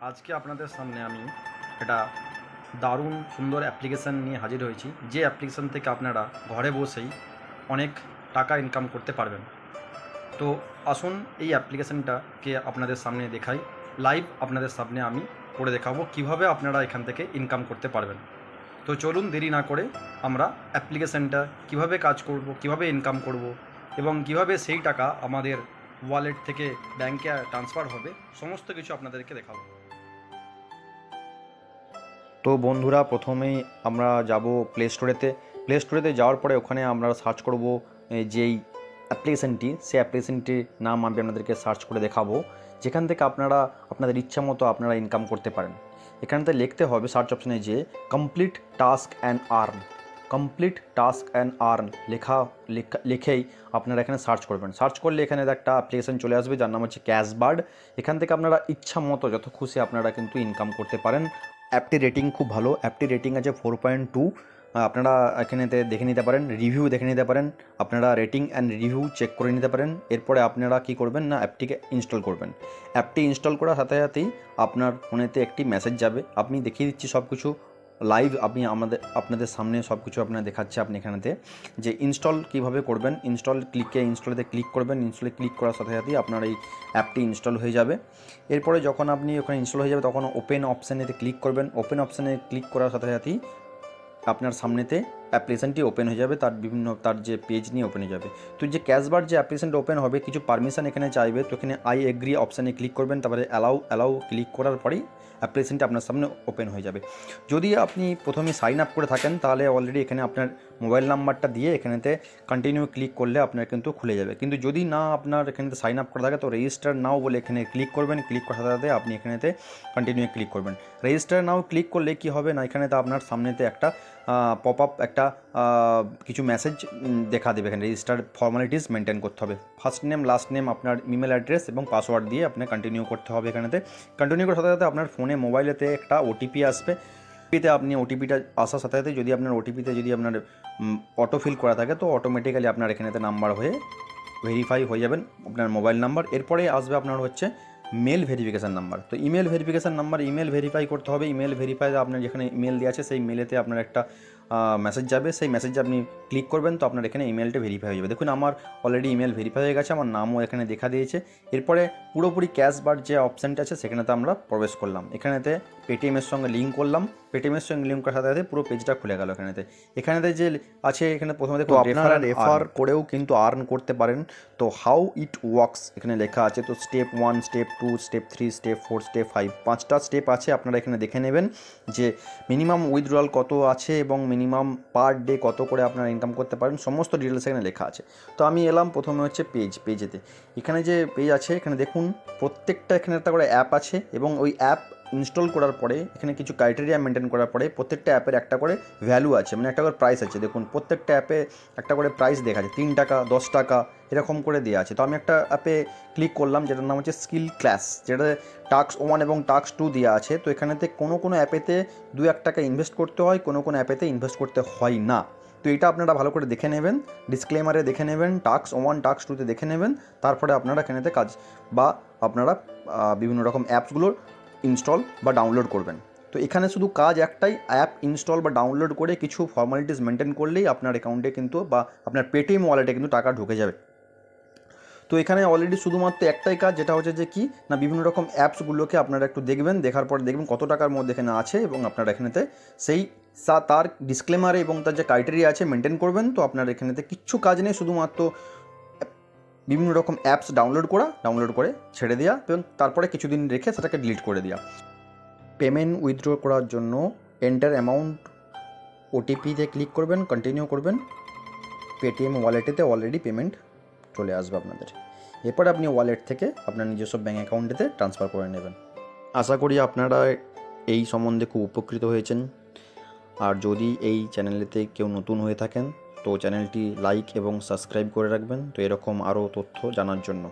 আজকে আপনাদের সামনে আমি একটা দারুণ সুন্দর অ্যাপ্লিকেশান নিয়ে হাজির হয়েছি। যে অ্যাপ্লিকেশান থেকে আপনারা ঘরে বসেই অনেক টাকা ইনকাম করতে পারবেন। তো আসুন এই অ্যাপ্লিকেশানটাকে আপনাদের সামনে দেখাই। লাইভ আপনাদের সামনে আমি করে দেখাবো কীভাবে আপনারা এখান থেকে ইনকাম করতে পারবেন। তো চলুন দেরি না করে আমরা অ্যাপ্লিকেশানটা কীভাবে কাজ করব, কীভাবে ইনকাম করব এবং কীভাবে সেই টাকা আমাদের ওয়ালেট থেকে ব্যাংকে ট্রান্সফার হবে, সমস্ত কিছু আপনাদেরকে দেখাবো। তো বন্ধুরা, প্রথমেই আমরা যাব প্লে স্টোরেতে প্লে স্টোরেতে যাওয়ার পরে ওখানে আমরা সার্চ করব যেই অ্যাপ্লিকেশানটি সেই অ্যাপ্লিকেশানটির নাম আমি আপনাদেরকে সার্চ করে দেখাবো, যেখান থেকে আপনারা, আপনাদের ইচ্ছা মতো আপনারা ইনকাম করতে পারেন। এখানতে লিখতে হবে সার্চ অপশানে যে complete task and earn complete task and earn লেখা লেখা, লিখেই আপনারা এখানে সার্চ করবেন। সার্চ করলে এখানে একটা অ্যাপ্লিকেশন চলে আসবে, যার নাম হচ্ছে ক্যাশবার্ড এখান থেকে আপনারা ইচ্ছা মতো, যত খুশি আপনারা কিন্তু ইনকাম করতে পারেন। অ্যাপটি রেটিং খুব ভালো। অ্যাপটির রেটিং আছে ফোর পয়েন্ট টু আপনারা এখানেতে দেখে নিতে পারেন রিভিউ দেখে নিতে পারেন, আপনারা রেটিং অ্যান্ড রিভিউ চেক করে নিতে পারেন। এরপরে আপনারা কি করবেন না অ্যাপটিকে ইনস্টল করবেন। অ্যাপটি ইনস্টল করার সাথে সাথেই আপনার ফোনেতে একটি মেসেজ যাবে। আপনি দেখিয়ে দিচ্ছি সব কিছু লাইভ আপনি আমাদের, আপনাদের সামনে সব কিছু আপনার দেখাচ্ছে আপনি এখানেতে। যে ইনস্টল কীভাবে করবেন ইনস্টল ক্লিকে ইনস্টলেতে ক্লিক করবেন ইনস্টলে ক্লিক করার সাথে সাথেই আপনার এই অ্যাপটি ইনস্টল হয়ে যাবে। এরপরে যখন আপনি ওখানে ইনস্টল হয়ে যাবে, তখন ওপেন অপশানেতে ক্লিক করবেন। ওপেন অপশানে ক্লিক করার সাথে সাথেই আপনার সামনেতে অ্যাপ্লিকেশানটি ওপেন হয়ে যাবে, তার বিভিন্ন, তার যে পেজ নিয়ে ওপেন হয়ে যাবে। তো যে ক্যাশবার যে অ্যাপ্লিকেশানটা ওপেন হবে, কিছু পারমিশন এখানে চাইবে, তো এখানে আই এগ্রি অপশানে ক্লিক করবেন, তারপরে অ্যালাউ অ্যালাউ ক্লিক করার পরেই অ্যাপ্লিকেশানটা আপনার সামনে ওপেন হয়ে যাবে। যদি আপনি প্রথমে সাইন আপ করে থাকেন, তাহলে অলরেডি এখানে আপনার মোবাইল নাম্বারটা দিয়ে এখানেতে কন্টিনিউ ক্লিক করলে আপনার কিন্তু খুলে যাবে। কিন্তু যদি না আপনার এখানেতে সাইন আপ করা থাকে, তো রেজিস্টার নাও বলে এখানে ক্লিক করবেন ক্লিক করার সাথে আপনি এখানেতে কন্টিনিউ ক্লিক করবেন। রেজিস্টার নাও ক্লিক করলে কি হবে? না, এখানেতে আপনার সামনেতে একটা পপ আপ একটা আহ, কিছু মেসেজ দেখা দেবে এখানে। রেজিস্টার ফর্মালিটিস মেনটেন করতে হবে। ফার্স্ট নেম লাস্ট নেম আপনার ইমেল অ্যাড্রেস এবং পাসওয়ার্ড দিয়ে আপনার কন্টিনিউ করতে হবে এখানেতে। কন্টিনিউ করার সাথে সাথে আপনার ফোনে মোবাইলেতে একটা ওটিপি আসবে। ওটিপিতে আপনি ওটিপিটা আসার সাথে সাথে যদি আপনার ওটিপিতে যদি আপনার অটোফিল করা থাকে তো অটোমেটিক্যালি আপনার এখানেতে নাম্বার হয়ে ভেরিফাই হয়ে যাবেন আপনার মোবাইল নাম্বার এরপরে আসবে আপনার হচ্ছে মেল ভেরিফিকেশান নাম্বার তো email verification number email verify করতে হবে। ইমেল ভেরিফাই আপনার যেখানে ইমেল দেওয়া আছে সেই মেলেতে আপনার একটা মেসেজ যাবে, সেই মেসেজে আপনি ক্লিক করবেন, তো আপনার এখানে ইমেলটা ভেরিফাই হয়ে যাবে। দেখুন, আমার অলরেডি ইমেল ভেরিফাই হয়ে গেছে, আমার নামও এখানে দেখা দিয়েছে। এরপরে পুরোপুরি ক্যাশবার যে অপশানটা আছে, সেখানেতে আমরা প্রবেশ করলাম। এখানেতে পেটিএমের সঙ্গে লিঙ্ক করলাম। পেটিএমের সঙ্গে লিঙ্ক করার সাথে সাথে পুরো পেজটা খুলে গেল এখানেতে। এখানেতে যে আছে এখানে প্রথমে দেখুন আপনারা রেফার করেও কিন্তু আর্ন করতে পারেন। তো হাউ ইট ওয়ার্কস এখানে লেখা আছে। তো step one step two step three step four step five পাঁচটা স্টেপ আছে। আপনারা এখানে দেখে নেবেন যে মিনিমাম উইথড্রয়াল কত আছে এবং মিনিমাম পার ডে কত করে আপনারা ইনকাম করতে পারেন। সমস্ত ডিটেলস এখানে লেখা আছে। তো আমি এলাম প্রথমে হচ্ছে পেজ পেজেতে এখানে যে পেজ আছে এখানে দেখুন প্রত্যেকটা এখানে একটা করে অ্যাপ আছে এবং ওই অ্যাপ ইনস্টল করার পরে, এখানে কিছু ক্রাইটেরিয়া মেনটেন করার পরে প্রত্যেকটা অ্যাপের একটা করে ভ্যালু আছে মানে একটা করে প্রাইস আছে। দেখুন, প্রত্যেকটা অ্যাপে একটা করে প্রাইস দেখা আছে তিন টাকা, দশ টাকা, এরকম করে দেওয়া আছে। তো আমি একটা অ্যাপে ক্লিক করলাম, যেটার নাম হচ্ছে স্কিল ক্লাস যেটা টাক্স ওয়ান এবং টাক্স টু দেওয়া আছে। তো এখানেতে কোনো কোনো অ্যাপেতে দু এক টাকা ইনভেস্ট করতে হয়, কোনো কোনো অ্যাপেতে ইনভেস্ট করতে হয় না। তো এটা আপনারা ভালো করে দেখে নেবেন ডিসক্লেমারে দেখে নেবেন টাক্স ওয়ান টাক্স টুতে দেখে নেবেন, তারপরে আপনারা এখানেতে কাজ বা আপনারা বিভিন্ন রকম অ্যাপসগুলোর ইনস্টল বা ডাউনলোড করবেন। তো এখানে শুধু কাজ একটাই অ্যাপ ইনস্টল বা ডাউনলোড করে কিছু ফর্মালিটিস মেনটেন করলেই আপনার অ্যাকাউন্টে কিন্তু বা আপনার পেটিএম ওয়ালেটে কিন্তু টাকা ঢুকে যাবে। তো এখানে অলরেডি শুধুমাত্র একটাই কাজ, যেটা হচ্ছে যে কি, না বিভিন্ন রকম অ্যাপসগুলোকে আপনারা একটু দেখবেন, দেখার পর দেখবেন কত টাকার মধ্যে এখানে আছে এবং আপনারা এখানেতে সেই তার ডিসক্লেমারে এবং তার যে ক্রাইটেরিয়া আছে মেনটেন করবেন। তো আপনার এখানেতে কিচ্ছু কাজ নেই, শুধুমাত্র বিভিন্ন রকম অ্যাপস ডাউনলোড করা ডাউনলোড করে ছেড়ে দেওয়া এবং তারপরে কিছুদিন রেখে সেটাকে ডিলিট করে দেওয়া পেমেন্ট উইথড্র করার জন্য এন্টার অ্যামাউন্ট ওটিপিতে ক্লিক করবেন কন্টিনিউ করবেন। পেটিএম ওয়ালেটেতে অলরেডি পেমেন্ট চলে আসবে আপনাদের। এরপর আপনি ওয়ালেট থেকে আপনার নিজস্ব ব্যাঙ্ক অ্যাকাউন্টেতে ট্রান্সফার করে নেবেন। আশা করি আপনারা এই সম্বন্ধে খুব উপকৃত হয়েছেন। আর যদি এই চ্যানেলেতে কেউ নতুন হয়ে থাকেন তো চ্যানেলটি লাইক এবং সাবস্ক্রাইব করে রাখবেন। তো এরকম আরও তথ্য জানার জন্য।